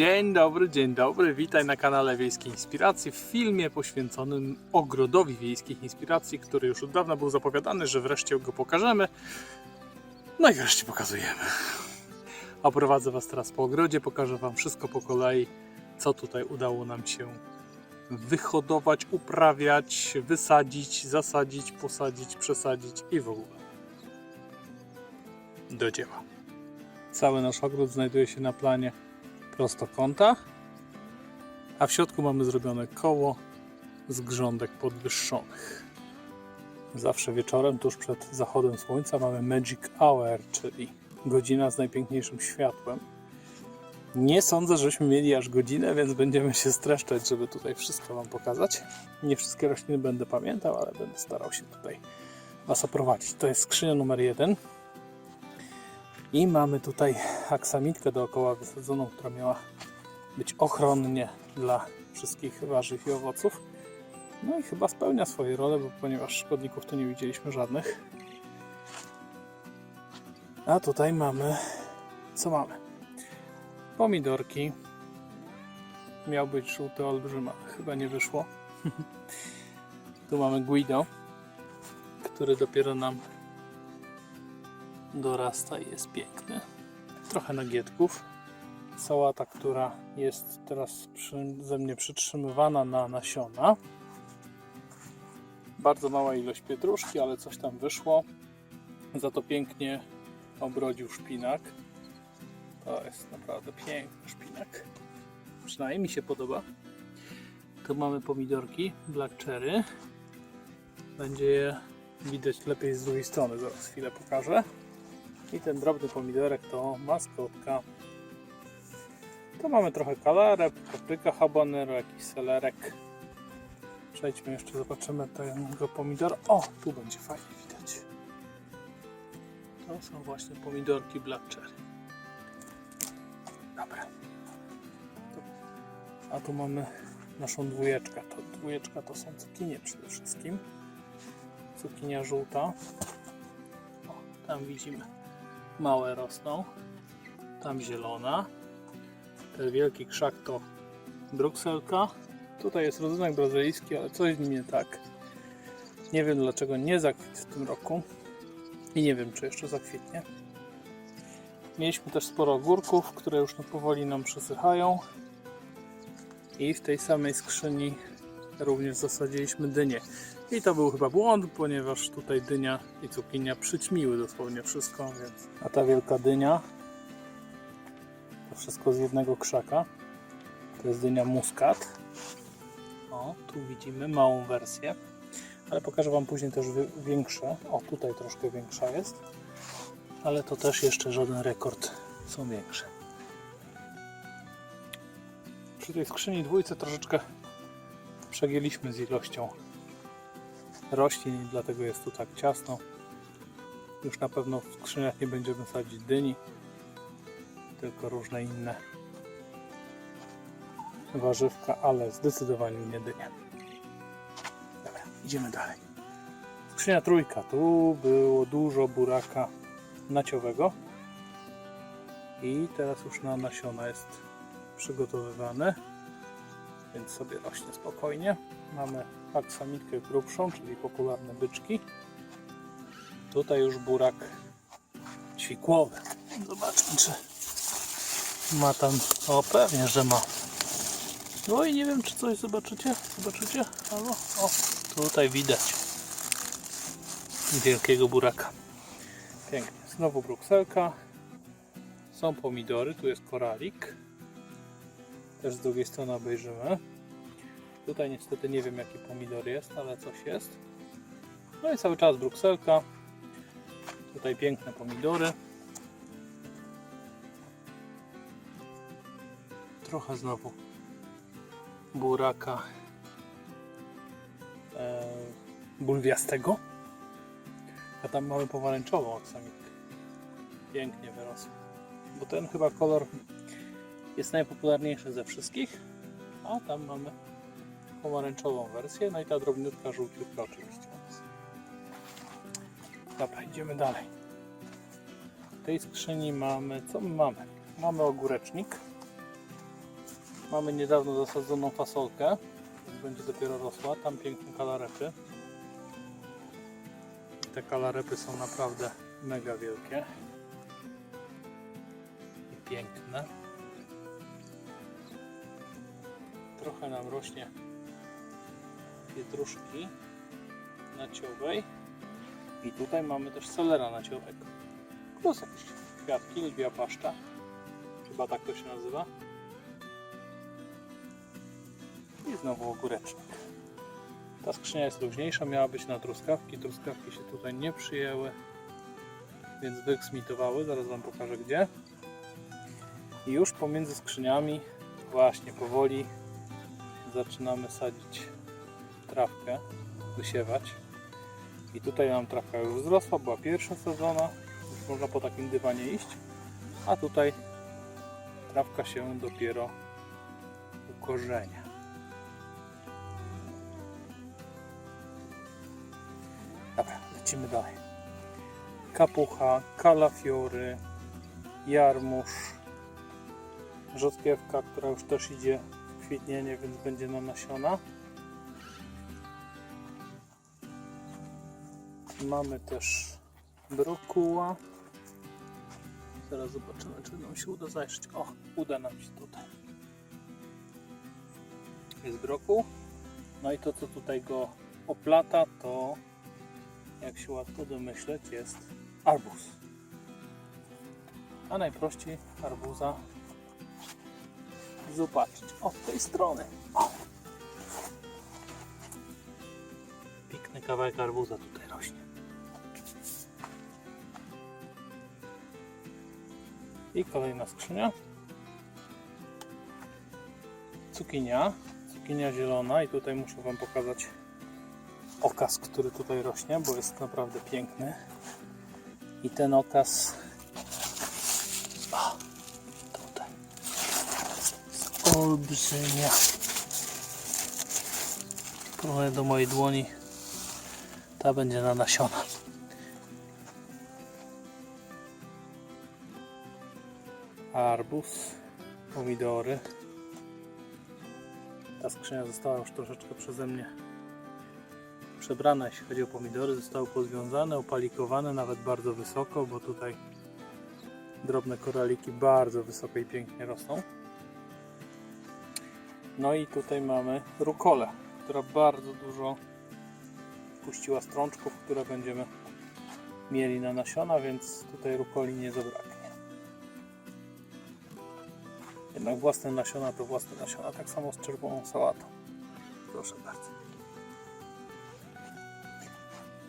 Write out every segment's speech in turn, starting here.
Dzień dobry, dzień dobry. Witaj na kanale Wiejskiej Inspiracji w filmie poświęconym ogrodowi Wiejskich Inspiracji, który już od dawna był zapowiadany, że wreszcie go pokażemy. No i wreszcie pokazujemy. Oprowadzę Was teraz po ogrodzie, pokażę Wam wszystko po kolei, co tutaj udało nam się wyhodować, uprawiać, wysadzić, zasadzić, posadzić, przesadzić i w ogóle. Do dzieła. Cały nasz ogród znajduje się na planie prostokąta, a w środku mamy zrobione koło z grządek podwyższonych. Zawsze wieczorem, tuż przed zachodem słońca, mamy Magic Hour, czyli godzina z najpiękniejszym światłem. Nie sądzę, żeśmy mieli aż godzinę, więc będziemy się streszczać, żeby tutaj wszystko Wam pokazać. Nie wszystkie rośliny będę pamiętał, ale będę starał się tutaj Was oprowadzić. To jest skrzynia numer jeden. I mamy tutaj aksamitkę dookoła wysadzoną, która miała być ochronnie dla wszystkich warzyw i owoców. No i chyba spełnia swoje role, bo ponieważ szkodników tu nie widzieliśmy żadnych. A tutaj mamy. Co mamy? Pomidorki. Miał być żółty olbrzym, ale chyba nie wyszło. tu mamy Guido, który dopiero nam dorasta i jest piękny. Trochę nagietków. Sałata, która jest teraz przeze mnie przytrzymywana na nasiona. Bardzo mała ilość pietruszki, ale coś tam wyszło. Za to pięknie obrodził szpinak. To jest naprawdę piękny szpinak. Przynajmniej mi się podoba. Tu mamy pomidorki, black cherry. Będzie je widać lepiej z drugiej strony, zaraz chwilę pokażę. I ten drobny pomidorek to maskotka. Tu mamy trochę kalarę, papryka habanero, jakiś selerek. Przejdźmy jeszcze, zobaczymy tego pomidora. O, tu będzie fajnie widać. To są właśnie pomidorki black cherry. Dobra. A tu mamy naszą dwójeczkę. To dwójeczka to są cukinie przede wszystkim. Cukinia żółta. O, tam widzimy małe rosną. Tam zielona. Ten wielki krzak to brukselka. Tutaj jest rodzynek brazylijski, ale coś z nim nie tak. Nie wiem dlaczego nie zakwitł w tym roku. I nie wiem czy jeszcze zakwitnie. Mieliśmy też sporo ogórków, które już powoli nam przesychają. I w tej samej skrzyni również zasadziliśmy dynię. I to był chyba błąd, ponieważ tutaj dynia i cukinia przyćmiły dosłownie wszystko, więc... A ta wielka dynia to wszystko z jednego krzaka. To jest dynia muskat. O, tu widzimy małą wersję. Ale pokażę Wam później też wi- większe. O, tutaj troszkę większa jest. Ale to też jeszcze żaden rekord. Są większe. Przy tej skrzyni dwójce troszeczkę przegięliśmy z ilością roślin dlatego jest tu tak ciasno. Już na pewno w skrzyniach nie będziemy sadzić dyni, tylko różne inne warzywka, ale zdecydowanie nie dynia. Dobra, idziemy dalej. Skrzynia trójka. Tu było dużo buraka naciowego i teraz już na nasiona jest przygotowywany, więc sobie rośnie spokojnie. Mamy aksamitkę grubszą, czyli popularne byczki. Tutaj już burak ćwikłowy. Zobaczmy, czy ma tam. O, pewnie, że ma. No i nie wiem, czy coś zobaczycie. Zobaczycie? Halo? O, tutaj widać wielkiego buraka. Pięknie. Znowu brukselka. Są pomidory, tu jest koralik. Też z drugiej strony obejrzymy. Tutaj niestety nie wiem jaki pomidor jest, ale coś jest. No i cały czas brukselka. Tutaj piękne pomidory. Trochę znowu buraka e, bulwiastego. A tam mamy pomarańczową aksamitkę. Pięknie wyrosła. Bo ten chyba kolor jest najpopularniejszy ze wszystkich. A tam mamy pomarańczową wersję, no i ta drobniutka żółciutka oczywiście. Dobra, idziemy dalej. W tej skrzyni mamy, co my mamy? Mamy ogórecznik. Mamy niedawno zasadzoną fasolkę, będzie dopiero rosła. Tam piękne kalarepy. Te kalarepy są naprawdę mega wielkie i piękne. Trochę nam rośnie pietruszki naciowej i tutaj mamy też selera naciowego. Plus jakieś kwiatki, lubia paszcza. Chyba tak to się nazywa. I znowu ogórecznik. Ta skrzynia jest luźniejsza, miała być na truskawki. Truskawki się tutaj nie przyjęły, więc wyeksmitowały. Zaraz Wam pokażę gdzie. I już pomiędzy skrzyniami, właśnie powoli zaczynamy sadzić trawkę, wysiewać. I tutaj nam trawka już wzrosła, była pierwsza sadzona. Już można po takim dywanie iść. A tutaj trawka się dopiero ukorzenia. Dobra, lecimy dalej. Kapucha, kalafiory, jarmuż, rzodkiewka, która już też idzie w kwietnienie, więc będzie na nasiona. Mamy też brokuła. Zaraz zobaczymy, czy nam się uda zajrzeć. O, uda nam się tutaj. Jest brokuł. No i to, co tutaj go oplata, to jak się łatwo domyśleć, jest arbuz. A najprościej arbuza zobaczyć od tej strony. O. Piękny kawałek arbuza tutaj rośnie. I kolejna skrzynia. Cukinia. Cukinia zielona i tutaj muszę Wam pokazać okaz, który tutaj rośnie, bo jest naprawdę piękny. I ten okaz olbrzymia. Próbuję do mojej dłoni. Ta będzie na nasiona. Arbuz, pomidory. Ta skrzynia została już troszeczkę przeze mnie przebrana, jeśli chodzi o pomidory. Zostały pozwiązane, opalikowane nawet bardzo wysoko, bo tutaj drobne koraliki bardzo wysoko i pięknie rosną. No i tutaj mamy rukolę, która bardzo dużo puściła strączków, które będziemy mieli na nasiona, więc tutaj rukoli nie zabraknie. Jednak własne nasiona to własne nasiona, tak samo z czerwoną sałatą. Proszę bardzo.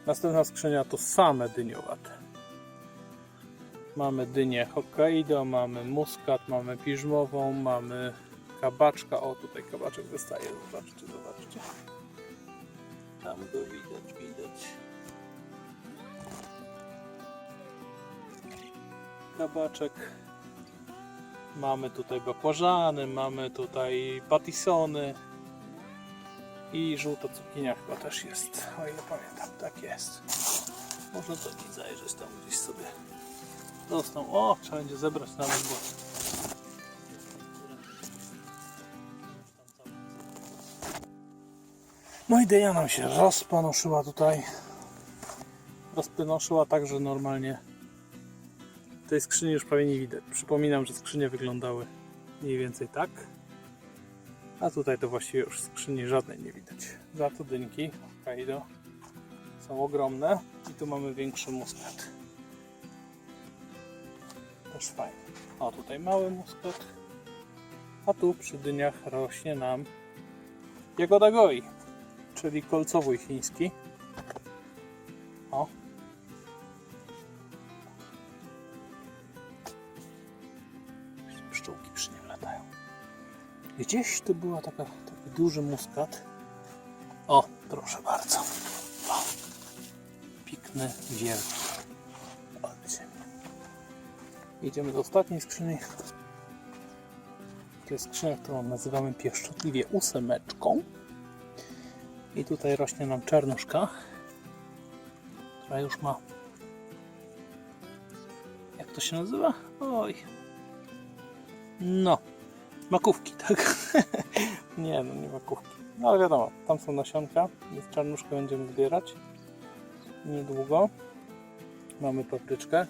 Następna skrzynia to same dyniowate. Mamy dynię Hokkaido, mamy muskat, mamy piżmową, mamy kabaczka. O, tutaj kabaczek wystaje, zobaczcie, zobaczcie. Tam go widać, widać. Kabaczek. Mamy tutaj bakłażany, mamy tutaj patisony. I żółta cukinia chyba też jest, o ile pamiętam, tak jest. Można do niej zajrzeć tam gdzieś sobie. Dostał. O, trzeba będzie zebrać nawet, bo... No i dynia nam się rozpanoszyła tutaj. Rozpynoszyła tak, że normalnie tej skrzyni już prawie nie widać. Przypominam, że skrzynie wyglądały mniej więcej tak. A tutaj to właściwie już skrzyni żadnej nie widać. Za to dynki Hokkaido są ogromne i tu mamy większy muskat. Też fajnie. O, tutaj mały muskat. A tu przy dyniach rośnie nam jagoda goi, czyli kolcowój chiński. O. Pszczółki przy nim latają. Gdzieś tu była taka, taki duży muskat. O, proszę bardzo. O, pikny, wielki. Idziemy do ostatniej skrzyni. To jest skrzynia, którą nazywamy pieszczotliwie ósemeczką. I tutaj rośnie nam czarnuszka, która już ma. Jak to się nazywa? Oj. No, Makówki, tak? nie, no nie makówki. No ale wiadomo, tam są nasionka, więc czarnuszkę będziemy zbierać niedługo. Mamy papryczkę,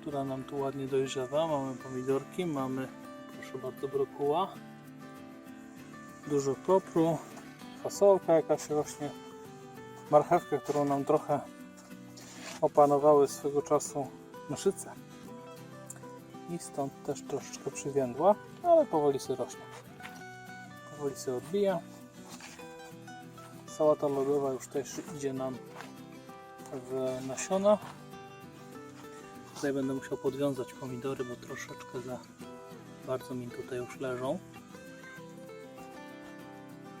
która nam tu ładnie dojrzewa. Mamy pomidorki, mamy, proszę bardzo, brokuła. Dużo popru, fasolka jakaś rośnie, marchewkę, którą nam trochę opanowały swego czasu mszyce. I stąd też troszeczkę przywiędła, ale powoli sobie rośnie. Powoli sobie odbija. Sałata lodowa już też idzie nam w nasiona. Tutaj będę musiał podwiązać pomidory, bo troszeczkę za bardzo mi tutaj już leżą.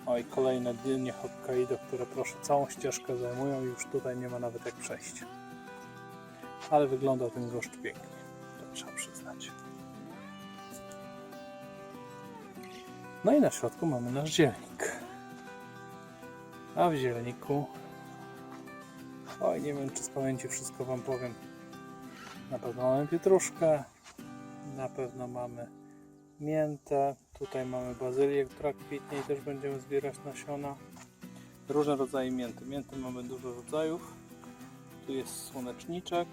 O i kolejne dynie Hokkaido, które proszę całą ścieżkę zajmują i już tutaj nie ma nawet jak przejść. Ale wygląda ten goszcz pięknie, to trzeba przyznać. No i na środku mamy nasz zielnik. A w zielniku Oj, nie wiem czy z pamięci wszystko Wam powiem. Na pewno mamy pietruszkę, na pewno mamy miętę, tutaj mamy bazylię, która kwitnie i też będziemy zbierać nasiona. Różne rodzaje mięty. Mięty mamy dużo rodzajów. Tu jest słoneczniczek,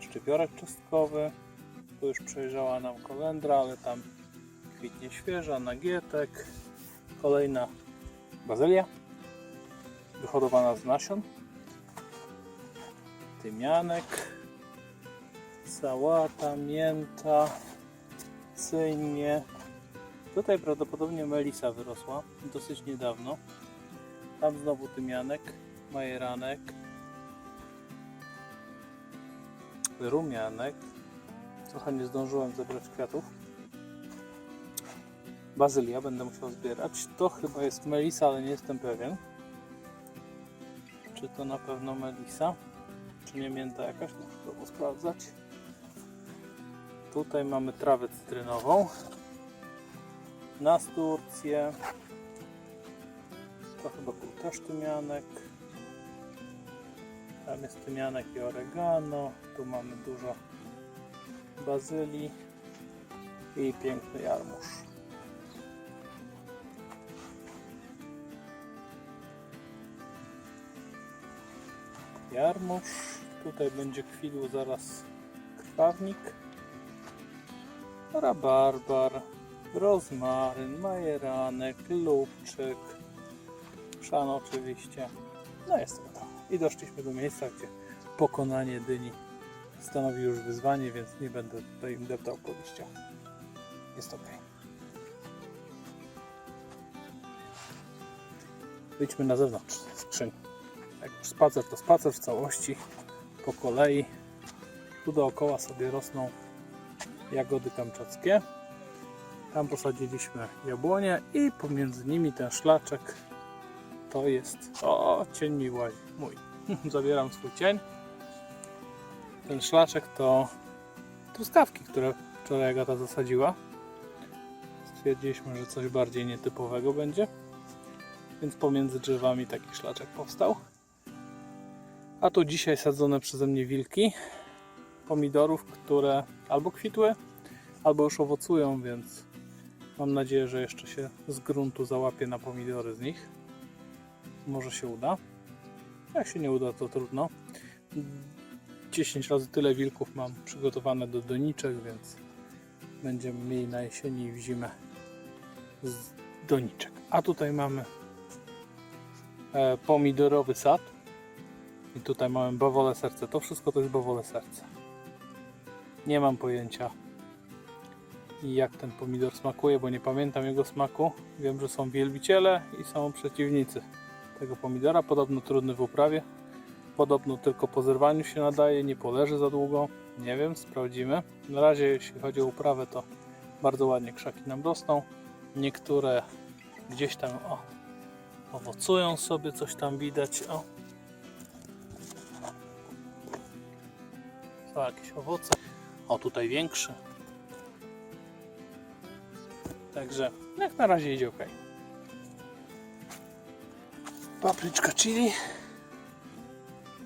szczypiorek czosnkowy. Tu już przejrzała nam kolendra, ale tam kwitnie świeża, nagietek. Kolejna bazylia wyhodowana z nasion. Tymianek, sałata, mięta, Tutaj prawdopodobnie melisa wyrosła dosyć niedawno. Tam znowu tymianek, majeranek, rumianek. Trochę nie zdążyłem zebrać kwiatów. Bazylia będę musiał zbierać. To chyba jest melisa, ale nie jestem pewien. Czy to na pewno melisa? Czy nie mięta jakaś? Muszę to sprawdzać. Tutaj mamy trawę cytrynową. Nasturcję. To chyba był też tymianek. Tam jest tymianek i oregano. Tu mamy dużo bazylii i piękny jarmuż. Jarmuż. Tutaj będzie kwitł zaraz krwawnik. Rabarbar, rozmaryn, majeranek, lubczyk, szan oczywiście. No jest to. I doszliśmy do miejsca, gdzie pokonanie dyni stanowi już wyzwanie, więc nie będę tutaj im deptał po liściach. Jest ok. Wyjdźmy na zewnątrz skrzyni. Jak już spacer, to spacer w całości, po kolei. Tu dookoła sobie rosną jagody kamczackie. Tam posadziliśmy jabłonie i pomiędzy nimi ten szlaczek to jest... O, cień mi łazi. Mój. Zabieram swój cień. Ten szlaczek to truskawki, które wczoraj Agata zasadziła. Stwierdziliśmy, że coś bardziej nietypowego będzie. Więc pomiędzy drzewami taki szlaczek powstał. A tu dzisiaj sadzone przeze mnie wilki pomidorów, które albo kwitły, albo już owocują, więc mam nadzieję, że jeszcze się z gruntu załapię na pomidory z nich. Może się uda. Jak się nie uda, to trudno. 10 razy tyle wilków mam przygotowane do doniczek, więc będziemy mieli na jesieni i w zimę z doniczek. A tutaj mamy e, pomidorowy sad. I tutaj mamy bawole serce. To wszystko to jest bawole serce. Nie mam pojęcia jak ten pomidor smakuje, bo nie pamiętam jego smaku. Wiem, że są wielbiciele i są przeciwnicy tego pomidora. Podobno trudny w uprawie. Podobno tylko po zerwaniu się nadaje, nie poleży za długo. Nie wiem, sprawdzimy. Na razie jeśli chodzi o uprawę, to bardzo ładnie krzaki nam rosną. Niektóre gdzieś tam o, owocują sobie, coś tam widać. O, są jakieś owoce. O, tutaj większy. Także jak na razie idzie ok. Papryczka chili,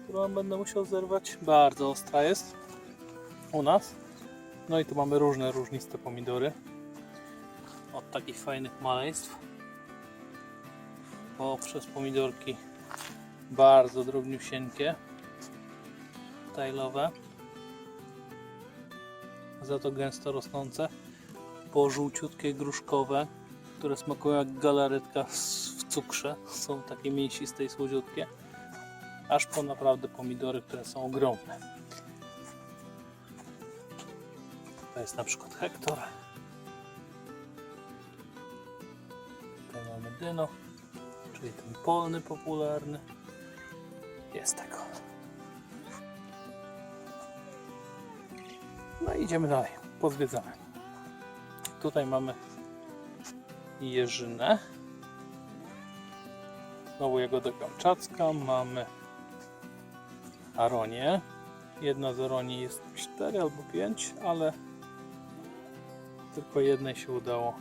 którą będę musiał zerwać. Bardzo ostra jest u nas. No i tu mamy różne różniste pomidory. Od takich fajnych maleństw poprzez pomidorki bardzo drobniusieńkie, tajlowe, za to gęsto rosnące, po żółciutkie gruszkowe, które smakują jak galaretka w cukrze, są takie mięsiste i słodziutkie, aż po naprawdę pomidory, które są ogromne. To jest na przykład Hektor. Tutaj mamy dyno, czyli ten polny popularny. Jest tego. Idziemy dalej, pozwiedzamy. Tutaj mamy jeżynę. Znowu jagoda kamczacka. Mamy aronię. Jedna z aronii jest 4 albo 5, ale tylko jednej się udało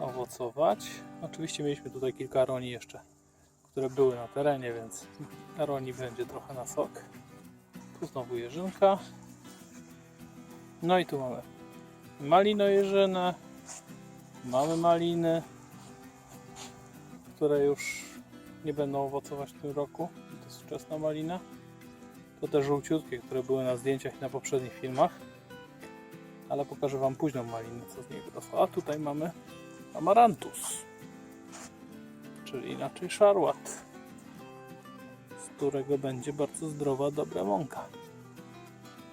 owocować. Oczywiście mieliśmy tutaj kilka aronii jeszcze, które były na terenie, więc aronii będzie trochę na sok. Tu znowu jeżynka. No i tu mamy malinojeżynę, mamy maliny, które już nie będą owocować w tym roku. To jest wczesna malina. To te żółciutkie, które były na zdjęciach i na poprzednich filmach. Ale pokażę Wam późną malinę, co z niej wyrosło. A tutaj mamy amarantus, czyli inaczej szarłat, z którego będzie bardzo zdrowa, dobra mąka.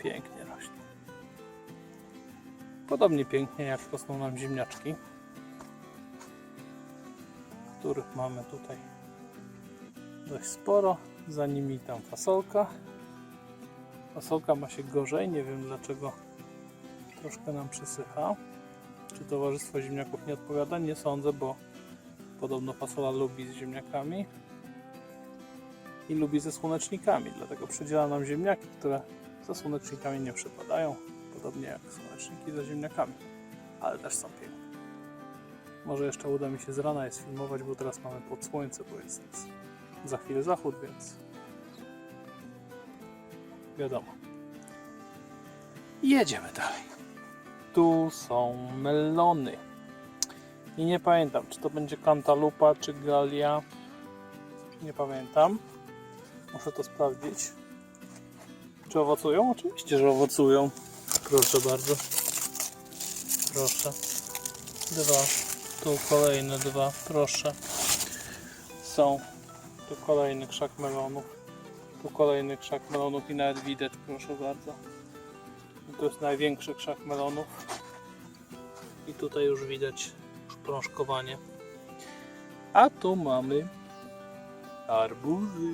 Pięknie. Podobnie pięknie jak rosną nam ziemniaczki, których mamy tutaj dość sporo. Za nimi tam fasolka. Fasolka ma się gorzej, nie wiem dlaczego troszkę nam przysycha. Czy towarzystwo ziemniaków nie odpowiada? Nie sądzę, bo podobno fasola lubi z ziemniakami i lubi ze słonecznikami, dlatego przydziela nam ziemniaki, które ze słonecznikami nie przypadają, podobnie jak słoneczniki ze ziemniakami, ale też są piękne. Może jeszcze uda mi się z rana je sfilmować, bo teraz mamy pod słońce, bo jest za chwilę zachód, więc wiadomo. Jedziemy dalej. Tu są melony. I nie pamiętam, czy to będzie kantalupa, czy galia. Nie pamiętam. Muszę to sprawdzić. Czy owocują? Oczywiście, że owocują. Proszę bardzo. Proszę. Dwa. Tu kolejne dwa. Proszę. Są. Tu kolejny krzak melonów. Tu kolejny krzak melonów i nawet widać, proszę bardzo. To jest największy krzak melonów. I tutaj już widać prążkowanie. A tu mamy arbuzy.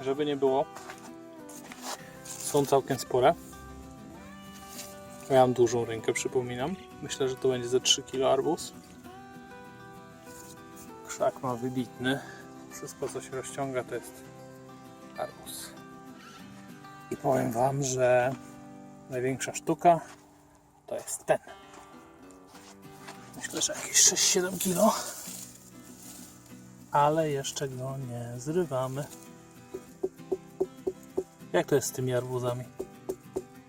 Żeby nie było, są całkiem spore. Mam dużą rękę, przypominam. Myślę, że to będzie ze 3 kg arbuz. Krzak ma wybitny. Wszystko, co się rozciąga, to jest arbuz. I powiem Wam, że największa sztuka to jest ten. Myślę, że jakieś 6-7 kg. Ale jeszcze go nie zrywamy. Jak to jest z tymi arbuzami?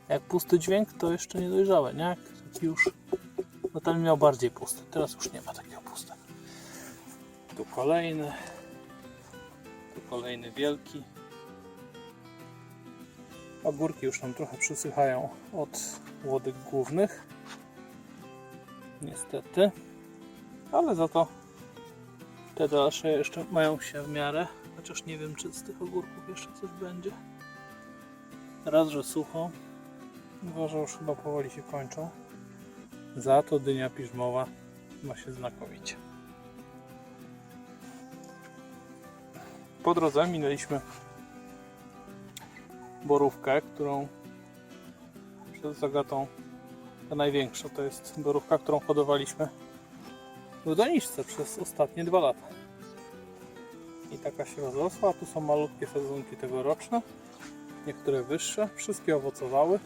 Jak pusty dźwięk, to jeszcze nie dojrzałe, nie? Jak taki już. No ten miał bardziej pusty. Teraz już nie ma takiego pustego. Tu kolejny. Tu kolejny wielki. Ogórki już nam trochę przysychają od łodyg głównych. Niestety. Ale za to te dalsze jeszcze mają się w miarę. Chociaż nie wiem, czy z tych ogórków jeszcze coś będzie. Raz, że sucho. Dwa, że już chyba powoli się kończą. Za to dynia piżmowa ma się znakomicie. Po drodze minęliśmy borówkę, którą przed zagatą ta największa to jest borówka, którą hodowaliśmy w doniczce przez ostatnie dwa lata. I taka się rozrosła, tu są malutkie sadzonki tegoroczne, niektóre wyższe, wszystkie owocowały,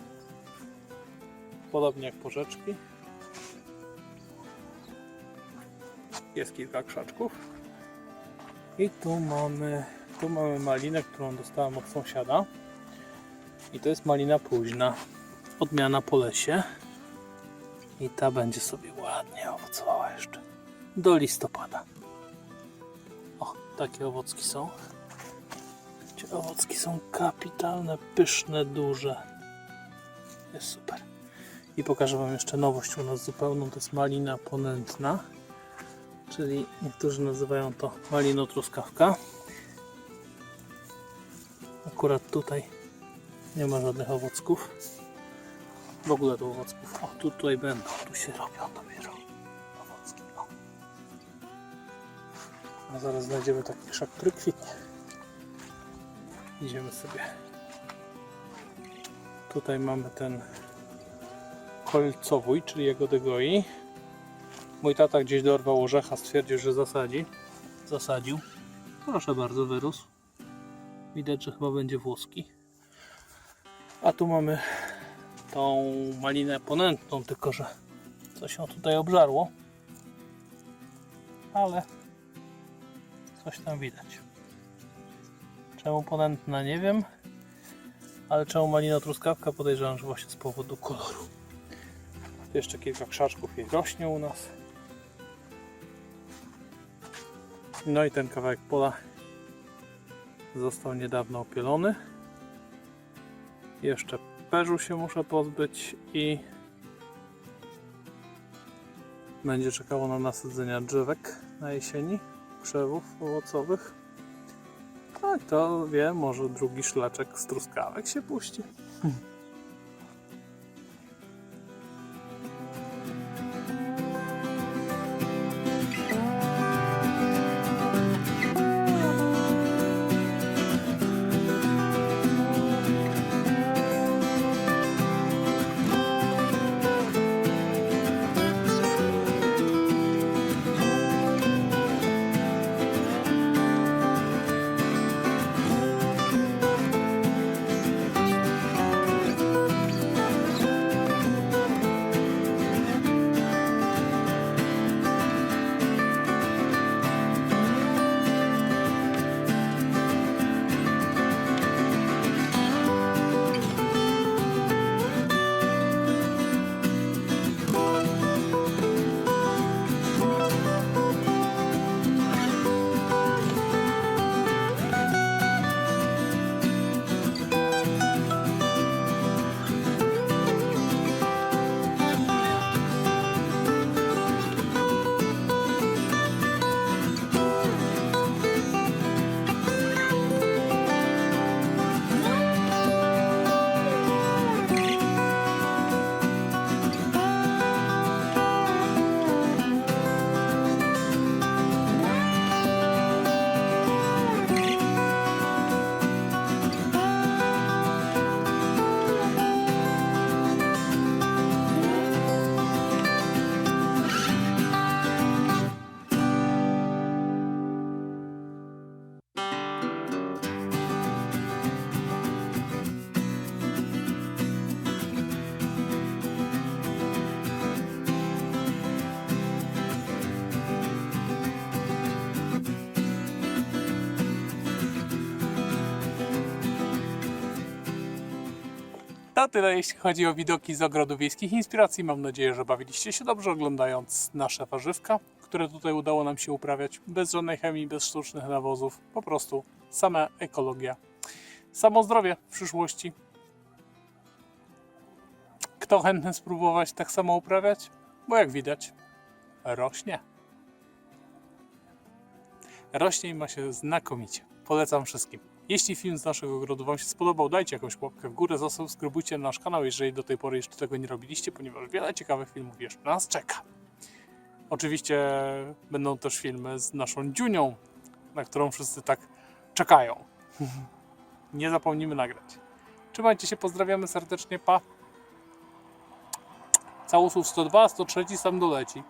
podobnie jak porzeczki. Jest kilka krzaczków. I tu mamy, tu mamy malinę, którą dostałem od sąsiada. I to jest malina późna. Odmiana po lesie. I ta będzie sobie ładnie owocowała jeszcze. Do listopada. O, takie owocki są. Owocki są kapitalne, pyszne, duże. Jest super. I pokażę Wam jeszcze nowość u nas zupełną. To jest malina ponętna. Czyli niektórzy nazywają to malino truskawka. Akurat tutaj nie ma żadnych owocków. W ogóle tu owocków. O, tu, tutaj będą. Tu się robią dopiero owocki. O. A zaraz znajdziemy taki krzak, który kwitnie. Idziemy sobie. Tutaj mamy ten kolcowój, czyli jagody goi. Mój tata gdzieś dorwał orzecha, stwierdził, że zasadzi. Zasadził. Proszę bardzo, wyrósł. Widać, że chyba będzie włoski. A tu mamy tą malinę ponętną, tylko że coś ją tutaj obżarło. Ale coś tam widać. Czemu ponętna nie wiem, ale czemu malina truskawka podejrzewam, że właśnie z powodu koloru. Jeszcze kilka krzaczków jej rośnie u nas. No i ten kawałek pola został niedawno opielony. Jeszcze perzu się muszę pozbyć i będzie czekało na nasadzenia drzewek na jesieni, krzewów owocowych. No i to wie, może drugi szlaczek z truskawek się puści. To tyle jeśli chodzi o widoki z ogrodu wiejskich inspiracji. Mam nadzieję, że bawiliście się dobrze oglądając nasze warzywka, które tutaj udało nam się uprawiać bez żadnej chemii, bez sztucznych nawozów. Po prostu sama ekologia. Samo zdrowie w przyszłości. Kto chętny spróbować tak samo uprawiać? Bo jak widać, rośnie. Rośnie i ma się znakomicie. Polecam wszystkim. Jeśli film z naszego ogrodu Wam się spodobał, dajcie jakąś łapkę w górę, zasubskrybujcie nasz kanał, jeżeli do tej pory jeszcze tego nie robiliście, ponieważ wiele ciekawych filmów jeszcze na nas czeka. Oczywiście będą też filmy z naszą Dziunią, na którą wszyscy tak czekają. Nie zapomnimy nagrać. Trzymajcie się, pozdrawiamy serdecznie, pa! Całusów 102, 103 sam doleci.